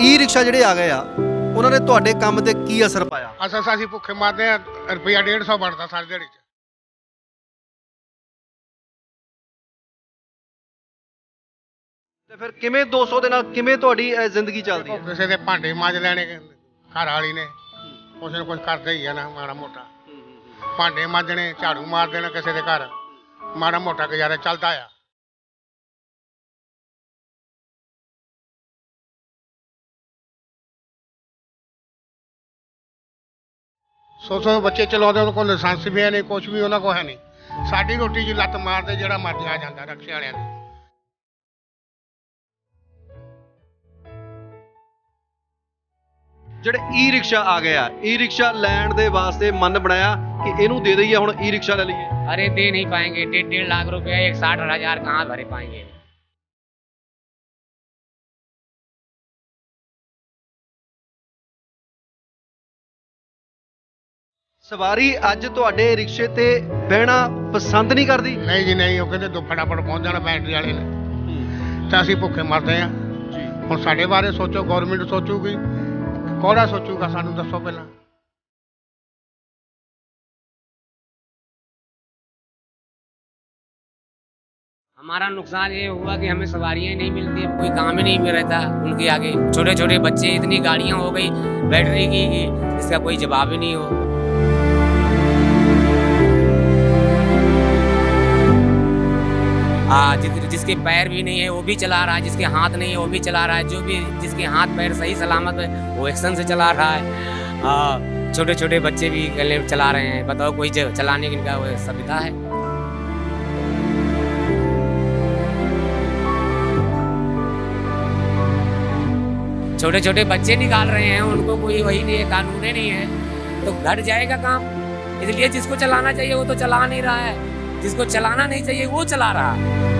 ਈ rickshaw ਜਿਹੜੇ ਆ ਗਏ ਆ ਉਹਨਾਂ ਨੇ ਤੁਹਾਡੇ ਕੰਮ ਤੇ ਕੀ ਅਸਰ ਪਾਇਆ? ਅਸਾਂ ਅਸੀਂ ਭੁੱਖੇ ਮਰਦੇ ਆ ਰੁਪਿਆ 150 ਬਣਦਾ ਸਾਰੀ ਦਿਹਾੜੀ ਚ। ਤੇ ਫਿਰ ਕਿਵੇਂ 200 ਦੇ ਨਾਲ ਕਿਵੇਂ ਤੁਹਾਡੀ ਇਹ ਜ਼ਿੰਦਗੀ ਚੱਲਦੀ ਹੈ? ਕਿਸੇ ਦੇ ਭਾਂਡੇ ਮਾਂਜ ਲੈਣੇ ਘਰ ਵਾਲੀ ਨੇ ਕੁਛ ਨਾ ਕੁਛ ਕਰਦੇ ਹੀ ਆ ਨਾ ਮਾੜਾ ਮੋਟਾ। ਭਾਂਡੇ ਮਾਂਜਣੇ ਝਾੜੂ ਮਾਰ ਦੇਣਾ ਕਿਸੇ ਦੇ ਘਰ। ਮਾੜਾ ਮੋਟਾ ਗੁਜ਼ਾਰਾ ਚੱਲਦਾ ਆ। ਸੋ ਸੋ ਬੱਚੇ ਚਲਾਉਂਦੇ ਉਹਨਾਂ ਕੋਲ ਲਾਇਸੈਂਸ ਵੀ ਹੈ ਨਹੀਂ ਕੁਝ ਵੀ ਉਹਨਾਂ ਕੋਲ ਹੈ ਨਹੀਂ ਸਾਡੀ ਰੋਟੀ ਜੀ ਲੱਤ ਮਾਰਦੇ ਜਿਹੜਾ ਮਰਜ਼ੀ ਆ ਜਾਂਦਾ ਰਕਸ਼ੇ ਵਾਲਿਆਂ ਦੇ ਜਿਹੜੇ ਈ ਰਿਕਸ਼ਾ ਆ ਗਏ ਆ ਈ ਰਿਕਸ਼ਾ ਲੈਣ ਦੇ ਵਾਸਤੇ ਮਨ ਬਣਾਇਆ ਕਿ ਇਹਨੂੰ ਦੇ ਦਈਏ ਹੁਣ ਈ ਰਿਕਸ਼ਾ ਲੈ ਲਈਏ अरे दे नहीं पाएंगे डेढ़ डेढ़ लाख रुपया एक साठ हजार कहाँ भरे पाएंगे ਸਵਾਰੀ ਅੱਜ ਤੁਹਾਡੇ ਰਿਕਸ਼ੇ ਤੇ ਬਹਿਣਾ ਪਸੰਦ ਨਹੀਂ ਕਰਦੀ ਨਹੀਂ ਜੀ ਨਹੀਂ ਉਹ ਕਹਿੰਦੇ ਦੋ ਫਟਾਫਟ ਪਹੁੰਚ ਜਾਣਾ ਬੈਟਰੀ ਵਾਲੇ ਨੇ ਤਾਂ ਅਸੀਂ ਭੁੱਖੇ ਮਰਦੇ ਆ ਜੀ ਹੁਣ ਸਾਡੇ ਬਾਰੇ ਸੋਚੋ ਗਵਰਨਮੈਂਟ ਸੋਚੂਗੀ ਕੌੜਾ ਸੋਚੂਗਾ ਸਾਨੂੰ ਦੱਸੋ ਪਹਿਲਾਂ हमारा नुकसान ये हुआ कि हमें सवारियां नहीं मिलती कोई काम ही नहीं मिल रहता उनके आगे छोटे छोटे बच्चे इतनी गाड़ियां हो गई बैटरी की कि इसका कोई जवाब ही नहीं हो आ, जिस, जिसके पैर भी नहीं है वो भी चला रहा है जिसके हाथ नहीं है वो भी चला रहा है जो भी जिसके हाथ पैर सही सलामत है वो एक्शन से चला रहा है। छोटे छोटे बच्चे भी गले चला रहे हैं बताओ कोई चलाने की इनका सुविधा है? छोटे छोटे बच्चे निकाल रहे हैं उनको कोई वही नहीं है कानून नहीं है तो घट जाएगा काम? इसलिए जिसको चलाना चाहिए वो तो चला नहीं रहा है। जिसको चलाना नहीं चाहिए वो चला रहा है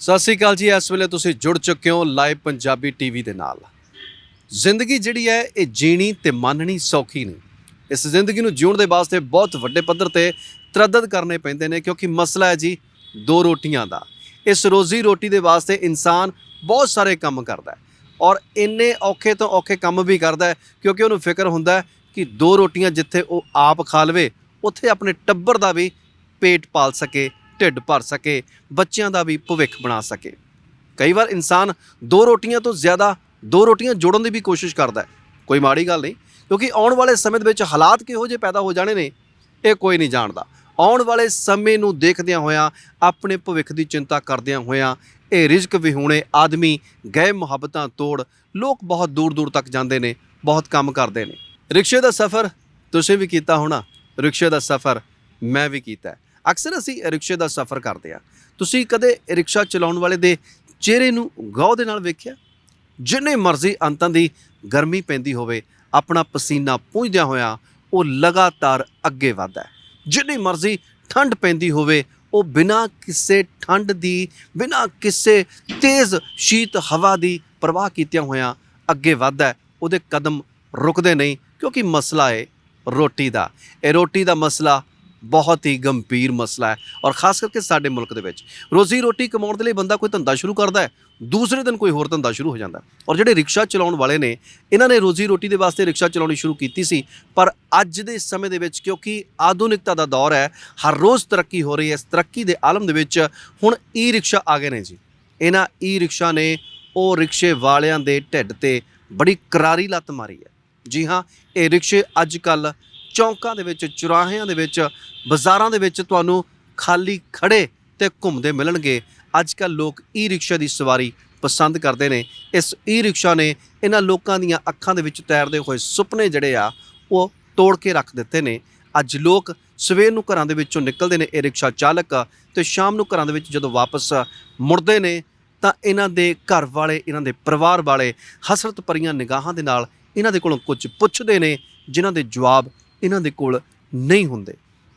ਸਤਿ ਸ੍ਰੀ ਅਕਾਲ ਜੀ ਇਸ ਵੇਲੇ ਤੁਸੀਂ ਜੁੜ ਚੁੱਕੇ ਹੋ ਲਾਈਵ ਪੰਜਾਬੀ ਟੀਵੀ ਦੇ ਨਾਲ ਜ਼ਿੰਦਗੀ ਜਿਹੜੀ ਹੈ ਇਹ ਜੀਣੀ ਤੇ ਮੰਨਣੀ ਸੌਖੀ ਨਹੀਂ ਇਸ ਜ਼ਿੰਦਗੀ ਨੂੰ ਜਿਉਣ ਦੇ ਵਾਸਤੇ ਬਹੁਤ ਵੱਡੇ ਪੱਧਰ ਤੇ ਤਰੱਦਦ ਕਰਨੇ ਪੈਂਦੇ ਨੇ ਕਿਉਂਕਿ ਮਸਲਾ ਹੈ ਜੀ ਦੋ ਰੋਟੀਆਂ ਦਾ ਇਸ ਰੋਜ਼ੀ ਰੋਟੀ ਦੇ ਵਾਸਤੇ ਇਨਸਾਨ ਬਹੁਤ ਸਾਰੇ ਕੰਮ ਕਰਦਾ ਹੈ ਔਰ ਇੰਨੇ ਔਖੇ ਤੋਂ ਔਖੇ ਕੰਮ ਵੀ ਕਰਦਾ ਹੈ, ਕਿਉਂਕਿ ਉਹਨੂੰ ਫਿਕਰ ਹੁੰਦਾ ਹੈ ਕਿ ਦੋ ਰੋਟੀਆਂ ਜਿੱਥੇ ਉਹ ਆਪ ਖਾ ਲਵੇ, ਉੱਥੇ ਆਪਣੇ ਟੱਬਰ ਦਾ ਵੀ ਪੇਟ ਪਾਲ ਸਕੇ, ਢਿੱਡ ਭਰ ਸਕੇ, ਬੱਚਿਆਂ ਦਾ ਵੀ ਭਵਿੱਖ ਬਣਾ ਸਕੇ। ਕਈ ਵਾਰ ਇਨਸਾਨ ਦੋ ਰੋਟੀਆਂ ਤੋਂ ਜ਼ਿਆਦਾ ਦੋ ਰੋਟੀਆਂ ਜੋੜਨ ਦੀ ਵੀ ਕੋਸ਼ਿਸ਼ ਕਰਦਾ ਹੈ। ਕੋਈ ਮਾੜੀ ਗੱਲ ਨਹੀਂ, ਕਿਉਂਕਿ ਆਉਣ ਵਾਲੇ ਸਮੇਂ ਦੇ ਵਿੱਚ ਹਾਲਾਤ ਕਿਹੋ ਜਿਹੇ ਪੈਦਾ ਹੋ ਜਾਣੇ ਨੇ, ਇਹ ਕੋਈ ਨਹੀਂ ਜਾਣਦਾ। ਆਉਣ ਵਾਲੇ ਸਮੇਂ ਨੂੰ ਦੇਖਦਿਆਂ ਹੋਇਆਂ, ਆਪਣੇ ਭਵਿੱਖ ਦੀ ਚਿੰਤਾ ਕਰਦਿਆਂ ਹੋਇਆਂ, ਇਹ ਰਿਜ਼ਕ ਵਿਹੂਣੇ ਆਦਮੀ ਗਏ ਮੁਹੱਬਤਾਂ ਤੋੜ ਲੋਕ ਬਹੁਤ ਦੂਰ ਦੂਰ ਤੱਕ ਜਾਂਦੇ ਨੇ, ਬਹੁਤ ਕੰਮ ਕਰਦੇ ਨੇ। ਰਿਕਸ਼ੇ ਦਾ ਸਫ਼ਰ ਤੁਸੀਂ ਵੀ ਕੀਤਾ ਹੋਣਾ, ਰਿਕਸ਼ੇ ਦਾ ਸਫ਼ਰ ਮੈਂ ਵੀ ਕੀਤਾ। ਅਕਸਰ ਅਸੀਂ ਰਿਕਸ਼ੇ ਦਾ ਸਫ਼ਰ ਕਰਦੇ ਆ ਤੁਸੀਂ ਕਦੇ ਰਿਕਸ਼ਾ ਚਲਾਉਣ ਵਾਲੇ ਦੇ ਚਿਹਰੇ ਨੂੰ ਗੌਰ ਦੇ ਨਾਲ ਵੇਖਿਆ? ਜਿੰਨੇ ਮਰਜ਼ੀ ਅੰਤਾਂ ਦੀ ਗਰਮੀ ਪੈਂਦੀ ਹੋਵੇ, ਆਪਣਾ ਪਸੀਨਾ ਪੂੰਝਦਿਆਂ ਹੋਇਆਂ ਉਹ ਲਗਾਤਾਰ ਅੱਗੇ ਵਧਦਾ ਹੈ। ਜਿੰਨੀ ਮਰਜ਼ੀ ਠੰਡ ਪੈਂਦੀ ਹੋਵੇ, ਉਹ ਬਿਨਾਂ ਕਿਸੇ ਠੰਡ ਦੀ, ਬਿਨਾਂ ਕਿਸੇ ਤੇਜ਼ ਸ਼ੀਤ ਹਵਾ ਦੀ ਪਰਵਾਹ ਕੀਤਿਆਂ ਹੋਇਆਂ ਅੱਗੇ ਵਧਦਾ ਉਹਦੇ ਕਦਮ ਰੁਕਦੇ ਨਹੀਂ ਕਿਉਂਕਿ ਮਸਲਾ ਹੈ ਰੋਟੀ ਦਾ। ਇਹ ਰੋਟੀ ਦਾ ਮਸਲਾ ਬਹੁਤ ਹੀ ਗੰਭੀਰ ਮਸਲਾ ਹੈ ਔਰ ਖਾਸ ਕਰਕੇ ਸਾਡੇ ਮੁਲਕ ਦੇ ਵਿੱਚ। ਰੋਜ਼ੀ ਰੋਟੀ ਕਮਾਉਣ ਦੇ ਲਈ ਬੰਦਾ ਕੋਈ ਧੰਦਾ ਸ਼ੁਰੂ ਕਰਦਾ ਹੈ, ਦੂਸਰੇ ਦਿਨ ਕੋਈ ਹੋਰ ਧੰਦਾ ਸ਼ੁਰੂ ਹੋ ਜਾਂਦਾ ਔਰ ਜਿਹੜੇ ਰਿਕਸ਼ਾ ਚਲਾਉਣ ਵਾਲੇ ਨੇ, ਇਹਨਾਂ ਨੇ ਰੋਜ਼ੀ ਰੋਟੀ ਦੇ ਵਾਸਤੇ ਰਿਕਸ਼ਾ ਚਲਾਉਣੀ ਸ਼ੁਰੂ ਕੀਤੀ ਸੀ, ਪਰ ਅੱਜ ਦੇ ਸਮੇਂ ਦੇ ਵਿੱਚ ਕਿਉਂਕਿ ਆਧੁਨਿਕਤਾ ਦਾ ਦੌਰ ਹੈ, ਹਰ ਰੋਜ਼ ਤਰੱਕੀ ਹੋ ਰਹੀ ਹੈ, ਇਸ ਤਰੱਕੀ ਦੇ ਆਲਮ ਦੇ ਵਿੱਚ ਹੁਣ ਈ ਰਿਕਸ਼ਾ ਆ ਗਏ ਨੇ ਜੀ। ਇਹਨਾਂ ਈ ਰਿਕਸ਼ਾ ਨੇ ਉਹ ਰਿਕਸ਼ੇ ਵਾਲਿਆਂ ਦੇ ਢਿੱਡ ਤੇ ਬੜੀ ਕਰਾਰੀ ਲੱਤ ਮਾਰੀ ਹੈ। ਜੀ ਹਾਂ, ਇਹ ਰਿਕਸ਼ੇ ਅੱਜ ਕੱਲ ਚੌਂਕਾਂ ਦੇ ਵਿੱਚ, ਚੁਰਾਹਿਆਂ ਦੇ ਵਿੱਚ, ਬਾਜ਼ਾਰਾਂ ਦੇ ਵਿੱਚ ਤੁਹਾਨੂੰ ਖਾਲੀ ਖੜੇ ਤੇ ਘੁੰਮਦੇ ਮਿਲਣਗੇ। ਅੱਜ ਕੱਲ ਲੋਕ ਈ ਰਿਕਸ਼ਾ ਦੀ ਸਵਾਰੀ ਪਸੰਦ ਕਰਦੇ ਨੇ। ਇਸ ਈ ਰਿਕਸ਼ਾ ਨੇ ਇਹਨਾਂ ਲੋਕਾਂ ਦੀਆਂ ਅੱਖਾਂ ਦੇ ਵਿੱਚ ਤੈਰਦੇ ਹੋਏ ਸੁਪਨੇ ਜਿਹੜੇ ਆ, ਉਹ ਤੋੜ ਕੇ ਰੱਖ ਦਿੱਤੇ ਨੇ। ਅੱਜ ਲੋਕ ਸਵੇਰ ਨੂੰ ਘਰਾਂ ਦੇ ਵਿੱਚੋਂ ਨਿਕਲਦੇ ਨੇ ਇਹ ਰਿਕਸ਼ਾ ਚਾਲਕ ਤੇ ਸ਼ਾਮ ਨੂੰ ਘਰਾਂ ਦੇ ਵਿੱਚ ਜਦੋਂ ਵਾਪਸ ਮੁੜਦੇ ਨੇ, ਤਾਂ ਇਹਨਾਂ ਦੇ ਘਰ ਵਾਲੇ, ਇਹਨਾਂ ਦੇ ਪਰਿਵਾਰ ਵਾਲੇ ਹਸਰਤ ਭਰੀਆਂ ਨਿਗਾਹਾਂ ਦੇ ਨਾਲ ਇਹਨਾਂ ਦੇ ਕੋਲੋਂ ਕੁਝ ਪੁੱਛਦੇ ਨੇ, ਜਿਨ੍ਹਾਂ ਦੇ ਜਵਾਬ ਇਹਨਾਂ ਦੇ ਕੋਲ ਨਹੀਂ ਹੁੰਦੇ।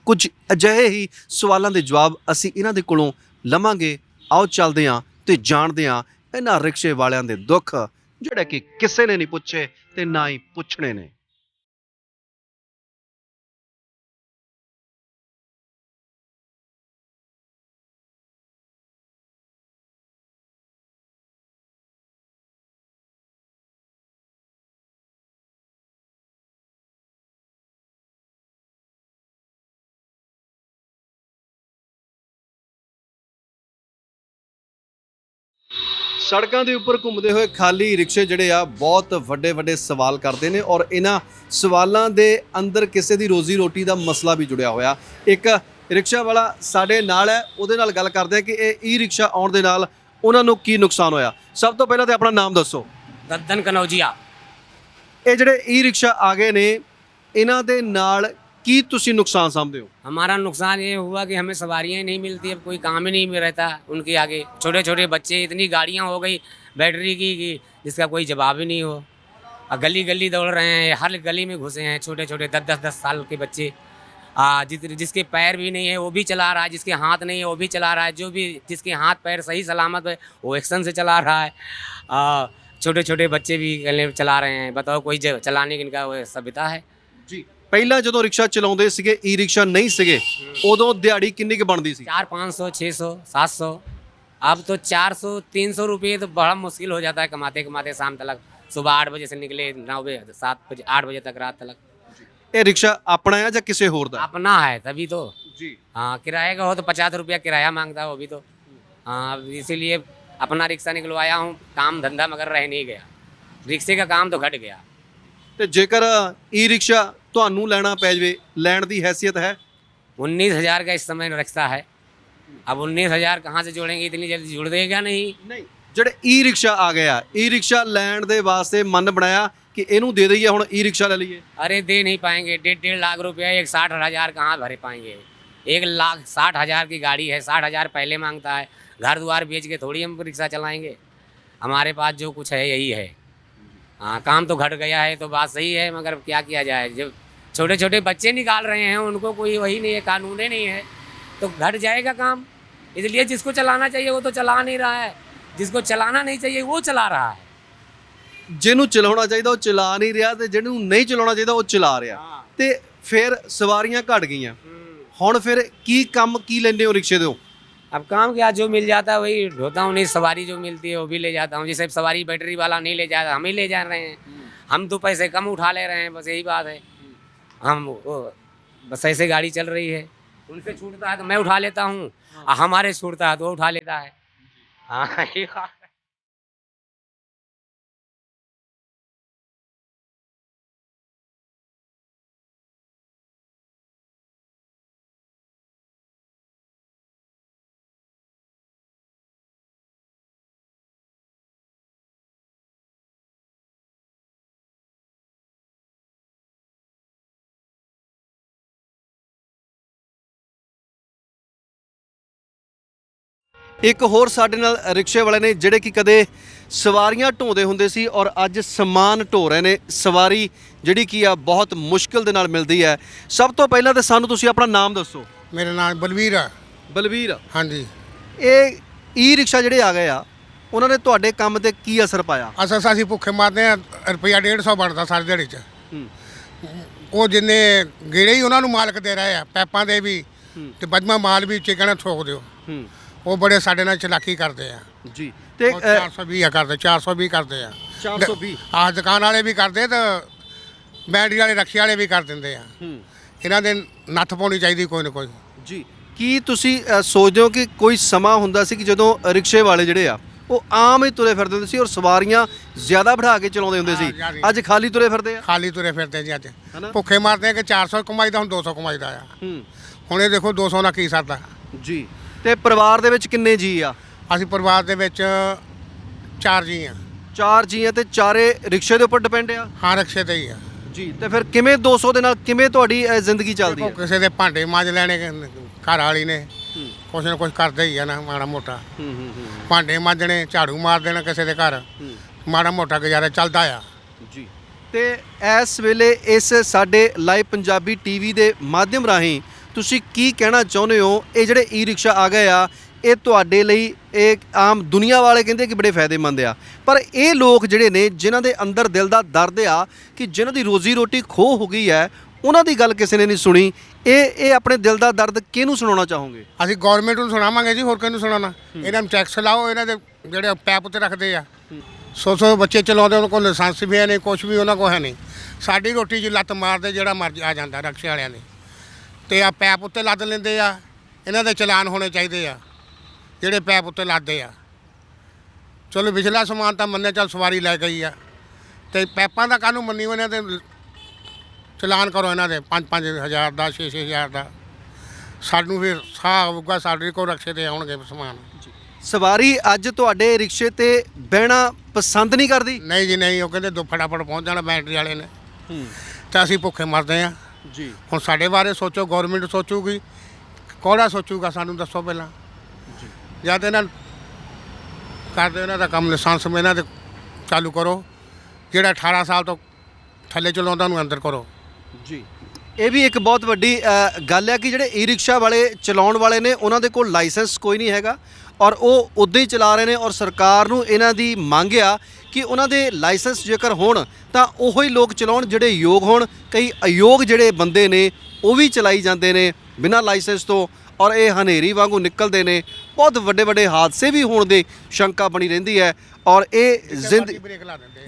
ਕੁਝ ਅਜਿਹੇ ਹੀ ਸਵਾਲਾਂ ਦੇ ਜਵਾਬ ਅਸੀਂ ਇਹਨਾਂ ਦੇ ਕੋਲੋਂ ਲਵਾਂਗੇ। ਆਓ ਚੱਲਦੇ ਹਾਂ ਤੇ ਜਾਣਦੇ ਹਾਂ ਇਹਨਾਂ ਰਿਕਸ਼ੇ ਵਾਲਿਆਂ ਦੇ ਦੁੱਖ, ਜਿਹੜਾ ਕਿ ਕਿਸੇ ਨੇ ਨਹੀਂ ਪੁੱਛੇ ਤੇ ਨਾ ਹੀ ਪੁੱਛਣੇ ਨੇ। ਸੜਕਾਂ ਦੇ ਉੱਪਰ ਘੁੰਮਦੇ ਹੋਏ ਖਾਲੀ ਰਿਕਸ਼ੇ ਜਿਹੜੇ ਆ ਬਹੁਤ ਵੱਡੇ ਵੱਡੇ ਸਵਾਲ ਕਰਦੇ ਨੇ ਔਰ ਇਹਨਾਂ ਸਵਾਲਾਂ ਦੇ ਅੰਦਰ ਕਿਸੇ ਦੀ ਰੋਜ਼ੀ ਰੋਟੀ ਦਾ ਮਸਲਾ ਵੀ ਜੁੜਿਆ ਹੋਇਆ। ਇੱਕ ਰਿਕਸ਼ਾ ਵਾਲਾ ਸਾਡੇ ਨਾਲ ਹੈ ਉਹਦੇ ਨਾਲ ਗੱਲ ਕਰਦੇ ਆ ਕਿ ਇਹ ਈ ਰਿਕਸ਼ਾ ਆਉਣ ਦੇ ਨਾਲ ਉਹਨਾਂ ਨੂੰ ਕੀ ਨੁਕਸਾਨ ਹੋਇਆ। ਸਭ ਤੋਂ ਪਹਿਲਾਂ ਤੇ ਆਪਣਾ ਨਾਮ ਦੱਸੋ। ਦਦਨ ਕਨੌਜੀਆ। ਇਹ ਜਿਹੜੇ ਈ ਰਿਕਸ਼ਾ ਆ ਗਏ ਨੇ ਇਹਨਾਂ ਦੇ ਨਾਲ ਕੀ ਤੁਸੀਂ ਨੁਕਸਾਨ ਸਮਝਦੇ ਹੋ हमारा नुकसान ये हुआ कि हमें सवारियाँ ही नहीं मिलती अब कोई काम ही नहीं रहता उनके आगे छोटे छोटे बच्चे इतनी गाड़ियाँ हो गई बैटरी की कि जिसका कोई जवाब ही नहीं हो और गली गली दौड़ रहे हैं हर गली में घुसे हैं छोटे छोटे दस दस दस साल के बच्चे आ, जिस जिसके पैर भी नहीं है वो भी चला रहा है जिसके हाथ नहीं है वो भी चला रहा है जो भी जिसके हाथ पैर सही सलामत है वो एक्शन से चला रहा है आ, छोटे छोटे बच्चे भी गले चला रहे हैं बताओ कोई ज- चलाने की इनका वो सभ्यता है ਜੀ ਪਹਿਲਾਂ ਜਦੋਂ ਰਿਕਸ਼ਾ ਚਲਾਉਂਦੇ ਸੀਗੇ ਈ ਰਿਕਸ਼ਾ ਨਹੀਂ ਸੀਗੇ ਉਦੋਂ ਦਿਹਾੜੀ ਕਿੰਨੀ ਕੁ ਬਣਦੀ ਸੀ चार पाँच सौ छः सौ सात सौ अब तो चार सौ तीन सौ रुपये तो बड़ा मुश्किल हो जाता है कमाते कमाते शाम तक सुबह आठ बजे से निकले नौ बजे सात बजे आठ बजे तक रात तक ਇਹ ਰਿਕਸ਼ਾ ਆਪਣਾ ਹੈ ਜਾਂ ਕਿਸੇ ਹੋਰ ਦਾ अपना है तभी तो ਜੀ हाँ किराए का हो तो पचास रुपया किराया मांगता है वो भी तो हाँ अब इसीलिए अपना रिक्शा निकलवाया हूँ काम धंधा मगर रह नहीं गया रिक्शे का काम तो घट गया ਤੇ ਜੇਕਰ ਈ ਰਿਕਸ਼ਾ ਤੁਹਾਨੂੰ ਲੈਣਾ ਪੈ ਜਵੇ ਲੈਣ ਦੀ ਹੈਸੀਅਤ ਹੈ उन्नीस हजार का इस समय रिक्शा है अब उन्नीस हजार कहाँ से जोड़ेंगे इतनी जल्दी जुड़ देगा नहीं ਨਹੀਂ ਜਿਹੜੇ ਈ ਰਿਕਸ਼ਾ ਆ ਗਿਆ ਈ ਰਿਕਸ਼ਾ ਲੈਣ ਦੇ ਵਾਸਤੇ ਮਨ ਬਣਾਇਆ ਕਿ ਇਹਨੂੰ ਦੇ ਦਈਏ ਹੁਣ ਈ ਰਿਕਸ਼ਾ ਲੈ ਲਈਏ अरे दे नहीं पाएंगे डेढ़ डेढ़ लाख रुपया एक साठ हजार कहाँ भरे पाएंगे एक लाख साठ हजार की गाड़ी है साठ हजार पहले मांगता है घर द्वार बेच के थोड़ी हम रिक्शा चलाएंगे हमारे पास जो कुछ है यही है हाँ काम तो घट गया है तो बात सही है मगर क्या किया जाए जब छोटे छोटे बच्चे निकाल रहे हैं उनको कोई वही नहीं है कानून ही नहीं है तो घट जाएगा काम इसलिए जिसको चलाना चाहिए वो तो चला नहीं रहा है जिसको चलाना नहीं चाहिए वो चला रहा है ਜਿਹਨੂੰ ਚਲਾਉਣਾ ਚਾਹੀਦਾ ਉਹ ਚਲਾ ਨਹੀਂ ਰਿਹਾ ਤੇ ਜਿਹਨੂੰ ਨਹੀਂ ਚਲਾਉਣਾ ਚਾਹੀਦਾ ਉਹ ਚਲਾ ਰਿਹਾ ਤੇ ਫਿਰ ਸਵਾਰੀਆਂ ਘਟ ਗਈਆਂ ਹੁਣ ਫਿਰ ਕੀ ਕੰਮ ਕੀ ਲੈਂਦੇ ਹੋ ਰਿਕਸ਼ੇ ਦੇ अब काम क्या जो मिल जाता है वही ढोता हूँ नहीं सवारी जो मिलती है वो भी ले जाता हूँ जैसे सवारी बैटरी वाला नहीं ले जाता हम ही ले जा रहे हैं हम तो पैसे कम उठा ले रहे हैं बस यही बात है हम वो बस ऐसे गाड़ी चल रही है उनसे छूटता है तो मैं उठा लेता हूँ और हमारे छूटता है तो वो उठा लेता है हाँ ਇੱਕ ਹੋਰ ਸਾਡੇ ਨਾਲ ਰਿਕਸ਼ੇ ਵਾਲੇ ਨੇ ਜਿਹੜੇ ਕਿ ਕਦੇ ਸਵਾਰੀਆਂ ਢੋਂਦੇ ਹੁੰਦੇ ਸੀ ਔਰ ਅੱਜ ਸਮਾਨ ਢੋ ਰਹੇ ਨੇ। ਸਵਾਰੀ ਜਿਹੜੀ ਕੀ ਆ ਬਹੁਤ ਮੁਸ਼ਕਲ ਦੇ ਨਾਲ ਮਿਲਦੀ ਹੈ। ਸਭ ਤੋਂ ਪਹਿਲਾਂ ਤੇ ਸਾਨੂੰ ਤੁਸੀਂ ਆਪਣਾ ਨਾਮ ਦੱਸੋ। ਮੇਰਾ ਨਾਮ ਬਲਵੀਰ ਆ। ਬਲਵੀਰ ਹਾਂਜੀ। ਇਹ ਈ ਰਿਕਸ਼ਾ ਜਿਹੜੇ ਆ ਗਏ ਆ ਉਹਨਾਂ ਨੇ ਤੁਹਾਡੇ ਕੰਮ ਤੇ ਕੀ ਅਸਰ ਪਾਇਆ? ਅਸਾਂ ਅਸੀਂ ਭੁੱਖੇ ਮਰਦੇ ਆ ਰੁਪਈਆ 150 ਬਣਦਾ ਸਾਰੀ ਦਿਹਾੜੀ 'ਚ। ਉਹ ਜਿੰਨੇ ਗੇੜੇ ਹੀ ਉਹਨਾਂ ਨੂੰ ਮਾਲਕ ਦੇ ਰਹੇ ਆ ਪੈਪਾਂ ਦੇ ਵੀ ਤੇ ਬਜਮਾ ਮਾਲ ਵੀ ਉੱਚੇ ਕਹਿਣਾ ਠੋਕ ਦਿਓ। ਉਹ ਬੜੇ ਸਾਡੇ ਨਾਲ ਚਲਾਕੀ ਕਰਦੇ ਆ। ਜੀ ਤੇ ਉਹ ਅ, 420 ਆ ਕਰਦੇ 420 ਕਰਦੇ ਆ। 420 ਆਹ ਦੁਕਾਨ ਵਾਲੇ ਵੀ ਕਰਦੇ ਤੇ ਬੈਟਰੀ ਵਾਲੇ ਰਕਸ਼ੇ ਵਾਲੇ ਵੀ ਕਰ ਦਿੰਦੇ ਆ। ਹੂੰ। ਇਹਨਾਂ ਦੇ ਨੱਥ ਪਾਉਣੀ ਚਾਹੀਦੀ ਕੋਈ ਨਾ ਕੋਈ। ਜੀ ਕੀ ਤੁਸੀਂ ਅ, ਸੋਚਦੇ ਹੋ ਕਿ ਕੋਈ ਸਮਾਂ ਹੁੰਦਾ ਸੀ ਕਿ ਜਦੋਂ ਰਿਕਸ਼ੇ ਵਾਲੇ ਜਿਹੜੇ ਆ ਉਹ ਆਮ ਹੀ ਤੁਰੇ ਫਿਰਦੇ ਹੁੰਦੇ ਸੀ ਔਰ ਸਵਾਰੀਆਂ ਜ਼ਿਆਦਾ ਬਿਠਾ ਕੇ ਚਲਾਉਂਦੇ ਹੁੰਦੇ ਹਾਂ, ਸੀ ਜ਼ਿਆਦਾ। ਅੱਜ ਖਾਲੀ ਤੁਰੇ ਫਿਰਦੇ ਆ? ਖਾਲੀ ਤੁਰੇ ਫਿਰਦੇ ਜੀ ਅੱਜ। ਹਨਾ? ਭੁੱਖੇ ਮਰਦੇ ਆ ਕਿ 400 ਕਮਾਈਦਾ ਹੁਣ 200 ਕਮਾਈਦਾ ਆ। ਹੂੰ। ਹੁਣ ਇਹ ਦੇਖੋ 200 ਨਾਲ ਕੀ ਸਰਦਾ। ਜੀ। ਤੇ ਪਰਿਵਾਰ ਦੇ ਵਿੱਚ ਕਿੰਨੇ ਜੀ ਆ? ਅਸੀਂ ਪਰਿਵਾਰ ਦੇ ਵਿੱਚ ਚਾਰ ਜੀ ਆ। ਚਾਰ ਜੀ ਆ ਤੇ ਚਾਰੇ ਰਿਕਸ਼ੇ ਦੇ ਉੱਪਰ ਡਿਪੈਂਡ ਆ? ਹਾਂ ਰਕਸ਼ੇ ਤੇ ਹੀ ਆ। ਜੀ ਤੇ ਫਿਰ ਕਿਵੇਂ 200 ਦੇ ਨਾਲ ਕਿਵੇਂ ਤੁਹਾਡੀ ਜ਼ਿੰਦਗੀ ਚੱਲਦੀ ਦੇਖੋ ਹੈ ਕਿਸੇ ਦੇ ਭਾਂਡੇ ਮਾਂਜ ਲੈਣੇ ਘਰ ਵਾਲੀ ਨੇ। ਕੁਛ ਨਾ ਕੁਛ ਕਰਦੇ ਹੀ ਆ ਨਾ ਮਾੜਾ ਮੋਟਾ। ਹੂੰ ਹੂੰ ਹੂੰ, ਭਾਂਡੇ ਮਾਂਜਣੇ ਝਾੜੂ ਮਾਰ ਦੇਣਾ ਕਿਸੇ ਦੇ ਘਰ। ਮਾੜਾ ਮੋਟਾ ਗੁਜ਼ਾਰਾ ਚੱਲਦਾ ਆ। ਜੀ। ਤੇ ਇਸ ਵੇਲੇ ਇਸ ਸਾਡੇ ਲਾਈਵ ਪੰਜਾਬੀ ਟੀਵੀ ਦੇ ਮਾਧਿਅਮ ਰਾਹੀਂ ਤੁਸੀਂ ਕੀ ਕਹਿਣਾ ਚਾਹੁੰਦੇ ਹੋ? ਇਹ ਜਿਹੜੇ ਈ ਰਿਕਸ਼ਾ ਆ ਗਏ ਆ, ਇਹ ਤੁਹਾਡੇ ਲਈ ਇਹ ਆਮ ਦੁਨੀਆ ਵਾਲੇ ਕਹਿੰਦੇ ਕਿ ਬੜੇ ਫਾਇਦੇਮੰਦ ਆ। ਪਰ ਇਹ ਲੋਕ ਜਿਹੜੇ ਨੇ, ਜਿਨ੍ਹਾਂ ਦੇ ਅੰਦਰ ਦਿਲ ਦਾ ਦਰਦ ਆ ਕਿ ਜਿਨ੍ਹਾਂ ਦੀ ਰੋਜ਼ੀ ਰੋਟੀ ਖੋਹ ਹੋ ਗਈ ਹੈ, ਉਹਨਾਂ ਦੀ ਗੱਲ ਕਿਸੇ ਨੇ ਨਹੀਂ ਸੁਣੀ। ਇਹ ਇਹ ਆਪਣੇ ਦਿਲ ਦਾ ਦਰਦ ਕਿਹਨੂੰ ਸੁਣਾਉਣਾ ਚਾਹੋਗੇ? ਅਸੀਂ ਗਵਰਨਮੈਂਟ ਨੂੰ ਸੁਣਾਵਾਂਗੇ ਜੀ, ਹੋਰ ਕਿਹਨੂੰ ਸੁਣਾਉਣਾ? ਇਹਨਾਂ ਨੂੰ ਟੈਕਸ ਲਾਓ, ਇਹਨਾਂ ਦੇ ਜਿਹੜੇ ਪੈਪ ਉੱਤੇ ਰੱਖਦੇ ਆ। ਸੌ ਸੌ ਬੱਚੇ ਚਲਾਉਂਦੇ, ਉਹਨਾਂ ਕੋਲ ਲਾਇਸੈਂਸ ਵੀ ਹੈ ਨਹੀਂ ਕੁਝ ਵੀ ਉਹਨਾਂ ਕੋਲ ਹੈ ਨਹੀਂ। ਸਾਡੀ ਰੋਟੀ 'ਚ ਲੱਤ ਮਾਰਦੇ, ਜਿਹੜਾ ਮਰਜ਼ੀ ਆ ਜਾਂਦਾ, ਰਕਸ਼ੇ ਵਾਲਿਆਂ ਦੇ। ਤੇ ਆ ਪੈਪ ਉੱਤੇ ਲੱਦ ਲੈਂਦੇ ਆ। ਇਹਨਾਂ ਦੇ ਚਲਾਨ ਹੋਣੇ ਚਾਹੀਦੇ ਆ ਜਿਹੜੇ ਪੈਪ ਉੱਤੇ ਲੱਦਦੇ ਆ। ਚਲੋ ਵਿਚਲਾ ਸਮਾਨ ਤਾਂ ਮੰਨੇ ਚੱਲ ਸਵਾਰੀ ਲੈ ਗਈ ਆ। ਤੇ ਪੈਪਾਂ ਦਾ ਕਾਹਨੂੰ ਮੰਨੀ ਉਹਨਾਂ ਦੇ? ਚਲਾਨ ਕਰੋ ਇਹਨਾਂ ਦੇ 5-5000 ਦਾ 6-6000 ਦਾ। ਸਾਨੂੰ ਫਿਰ ਸਾਹ ਆਊਗਾ ਸਾਡੇ ਕੋਲ ਰਕਸ਼ੇ ਤੇ ਆਉਣਗੇ ਸਮਾਨ। ਸਵਾਰੀ ਅੱਜ ਤੁਹਾਡੇ ਰਿਕਸ਼ੇ ਤੇ ਬਹਿਣਾ ਪਸੰਦ ਨਹੀਂ ਕਰਦੀ? ਨਹੀਂ ਜੀ ਨਹੀਂ ਉਹ ਕਹਿੰਦੇ ਦੋ ਫਟਾਫਟ ਪਹੁੰਚ ਜਾਣਾ ਬੈਟਰੀ ਵਾਲੇ ਨੇ। ਹੂੰ। ਤਾਂ ਅਸੀਂ ਭੁੱਖੇ ਮਰਦੇ ਆ। ਜੀ। ਹੁਣ ਸਾਡੇ ਬਾਰੇ ਸੋਚੋ ਗਵਰਨਮੈਂਟ ਸੋਚੂਗੀ ਕੋੜਾ ਸੋਚੂਗਾ ਸਾਨੂੰ ਦੱਸੋ ਪਹਿਲਾਂ। ਜਦ ਇਹਨਾਂ ਕਰਦੇ ਇਹਨਾਂ ਦਾ ਕੰਮ ਲਾਇਸੈਂਸ ਮੇ ਇਹਨਾਂ ਦੇ ਚਾਲੂ ਕਰੋ ਜਿਹੜਾ 18 ਸਾਲ ਤੋਂ ਥੱਲੇ ਚਲਾਉਂਦਾ ਨੂੰ ਅੰਦਰ ਕਰੋ। ਜੀ। ਇਹ ਵੀ ਇੱਕ ਬਹੁਤ ਵੱਡੀ ਅ, ਗੱਲ ਹੈ ਕਿ ਜਿਹੜੇ ਈ ਰਿਕਸ਼ਾ ਵਾਲੇ ਚਲਾਉਣ ਵਾਲੇ ਨੇ ਉਹਨਾਂ ਦੇ ਕੋਲ ਲਾਇਸੈਂਸ ਕੋਈ ਨਹੀਂ ਹੈਗਾ। ਔਰ ਉਹ ਉਦਾਂ ਹੀ ਚਲਾ ਰਹੇ ਨੇ ਔਰ ਸਰਕਾਰ ਨੂੰ ਇਹਨਾਂ ਦੀ ਮੰਗ ਆ ਕਿ ਉਹਨਾਂ ਦੇ ਲਾਇਸੈਂਸ ਜੇਕਰ ਹੋਣ ਤਾਂ ਉਹੋ ਹੀ ਲੋਕ ਚਲਾਉਣ ਜਿਹੜੇ ਯੋਗ ਹੋਣ। ਕਈ ਅਯੋਗ ਜਿਹੜੇ ਬੰਦੇ ਨੇ ਉਹ ਵੀ ਚਲਾਈ ਜਾਂਦੇ ਨੇ ਬਿਨਾਂ ਲਾਇਸੈਂਸ ਤੋਂ ਔਰ ਇਹ ਹਨੇਰੀ ਵਾਂਗੂ ਨਿਕਲਦੇ ਨੇ। ਬਹੁਤ ਵੱਡੇ ਵੱਡੇ ਹਾਦਸੇ ਵੀ ਹੋਣ ਦੀ ਸ਼ੰਕਾ ਬਣੀ ਰਹਿੰਦੀ ਹੈ ਔਰ ਇਹ ਜ਼ਿੰਦ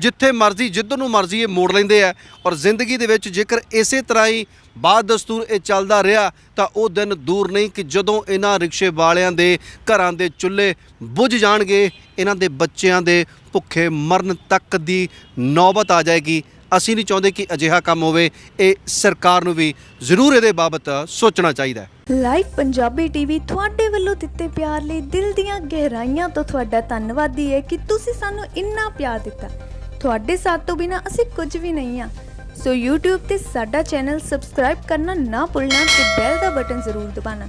ਜਿੱਥੇ ਮਰਜ਼ੀ ਜਿੱਧਰ ਨੂੰ ਮਰਜ਼ੀ ਇਹ ਮੋੜ ਲੈਂਦੇ ਆ ਔਰ ਜ਼ਿੰਦਗੀ ਦੇ ਵਿੱਚ ਜੇਕਰ ਇਸੇ ਤਰ੍ਹਾਂ ਹੀ ਬਾਦ ਦਸਤੂਰ ਇਹ ਚੱਲਦਾ ਰਿਹਾ ਤਾਂ ਉਹ ਦਿਨ ਦੂਰ ਨਹੀਂ ਕਿ ਜਦੋਂ ਇਹਨਾਂ ਰਿਕਸ਼ੇ ਵਾਲਿਆਂ ਦੇ ਘਰਾਂ ਦੇ ਚੁੱਲ੍ਹੇ ਬੁਝ ਜਾਣਗੇ ਇਹਨਾਂ ਦੇ ਬੱਚਿਆਂ ਦੇ ਭੁੱਖੇ ਮਰਨ ਤੱਕ ਦੀ ਨੌਬਤ ਆ ਜਾਏਗੀ। ਅਸੀਂ ਨਹੀਂ ਚਾਹੁੰਦੇ ਕਿ ਅਜਿਹਾ ਕੰਮ ਹੋਵੇ, ਇਹ ਸਰਕਾਰ ਨੂੰ ਵੀ ਜ਼ਰੂਰ ਇਹਦੇ ਬਾਬਤ ਸੋਚਣਾ ਚਾਹੀਦਾ ਹੈ। ਲਾਈਵ ਪੰਜਾਬੀ ਟੀਵੀ ਤੁਹਾਡੇ ਵੱਲੋਂ ਦਿੱਤੇ ਪਿਆਰ ਲਈ ਦਿਲ ਦੀਆਂ ਗਹਿਰਾਈਆਂ ਤੋਂ ਤੁਹਾਡਾ ਧੰਨਵਾਦੀ ਹੈ ਕਿ ਤੁਸੀਂ ਸਾਨੂੰ ਇੰਨਾ ਪਿਆਰ ਦਿੱਤਾ। ਤੁਹਾਡੇ ਸਾਥ ਤੋਂ ਬਿਨਾ ਅਸੀਂ ਕੁਝ ਵੀ ਨਹੀਂ ਆ ਸੋ YouTube ਤੇ ਸਾਡਾ ਚੈਨਲ ਸਬਸਕ੍ਰਾਈਬ ਕਰਨਾ ਨਾ ਭੁੱਲਣਾ ਤੇ ਬੈਲ ਦਾ ਬਟਨ ਜ਼ਰੂਰ ਦਬਾਉਣਾ।